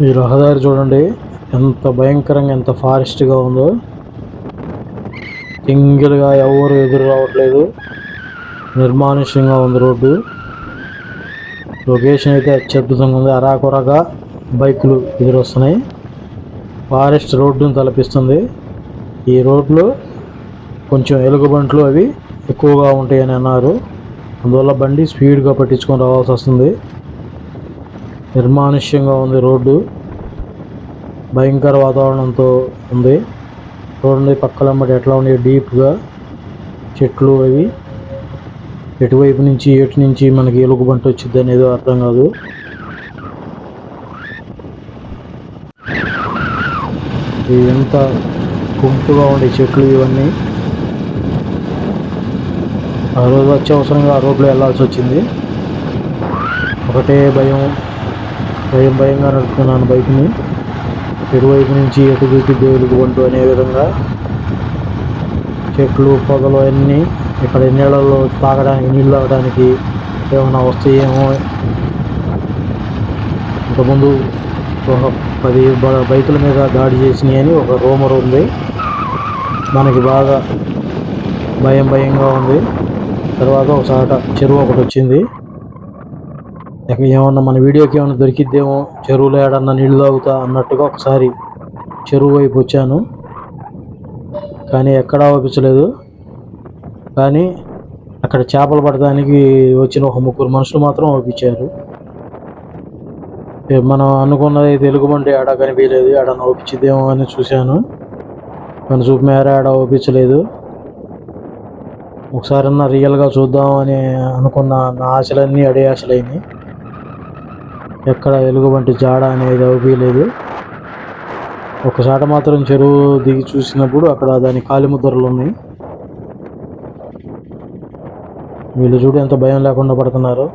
ఈ రహదారి చూడండి. ఎంత భయంకరంగా ఎంత ఫారెస్ట్గా ఉందో. సింగిల్గా ఎవరు ఎదురు రావట్లేదు. నిర్మానుష్యంగా ఉంది రోడ్డు. లొకేషన్ అయితే అత్యద్భుతంగా ఉంది. అరాకొరగా బైకులు ఎదురొస్తున్నాయి. ఫారెస్ట్ రోడ్డును తలపిస్తుంది. ఈ రోడ్లో కొంచెం ఎలుగుబంట్లు అవి ఎక్కువగా ఉంటాయని అన్నారు. అందువల్ల బండి స్పీడ్గా పట్టించుకొని రావాల్సి వస్తుంది. నిర్మానుష్యంగా ఉంది రోడ్డు. భయంకర వాతావరణంతో ఉంది. రోడ్డు పక్కలమ్మటి ఎట్లా ఉన్నాయి? డీప్గా చెట్లు అవి. ఎటువైపు నుంచి ఎటు నుంచి మనకి ఎలుగుబంటి వచ్చింది అనేది అర్థం కాదు. ఎంత గుంపుగా ఉండే చెట్లు ఇవన్నీ. ఆ రోజు అత్యవసరంగా ఆ రోడ్లో వెళ్ళాల్సి వచ్చింది. ఒకటే భయం. భయం భయంగా నడుపుతున్నాను బైక్ని ఇరువైపు నుంచి ఎటు దేవుడికి వంటు అనే విధంగా చెట్లు పొగలు అన్నీ ఇక్కడ నీళ్ళలో తాగడానికి నీళ్ళు తాగడానికి ఏమైనా వస్తాయేమో. ఇంతకుముందు ఒక పది బైకుల మీద దాడి చేసినాయి అని ఒక రూమర్ ఉంది. మనకి బాగా భయం భయంగా ఉంది. తర్వాత ఒకసారి చెరువు ఒకటి వచ్చింది. ఇక ఏమన్నా మన వీడియోకి ఏమైనా దొరికిద్దేమో చెరువులో ఏడన్నా నీళ్ళు తాగుతా అన్నట్టుగా ఒకసారి చెరువు వైపు వచ్చాను. కానీ ఎక్కడా ఓపించలేదు కానీ అక్కడ చేపలు పడడానికి వచ్చిన ఒక ముగ్గురు మనుషులు మాత్రం ఓపించారు మనం అనుకున్నది తెలుగుబండి ఆడ కనిపించలేదు ఆడ ఓపించిద్దేమో అని చూశాను. మన చూపు మేర ఆడ ఓపించలేదు ఒకసారన్నా రియల్గా చూద్దాం అని అనుకున్న నా ఆశలన్నీ అడే ఆశలైనాయి. ఎక్కడ ఎలుగుబంటి జాడ అనేది అవుపీలేదు ఒకసారి మాత్రం చెరువు దిగి చూసినప్పుడు అక్కడ దాని కాలిముద్రలు ఉన్నాయి. వీళ్ళు చూడు ఎంత భయం లేకుండా పడుతున్నారు.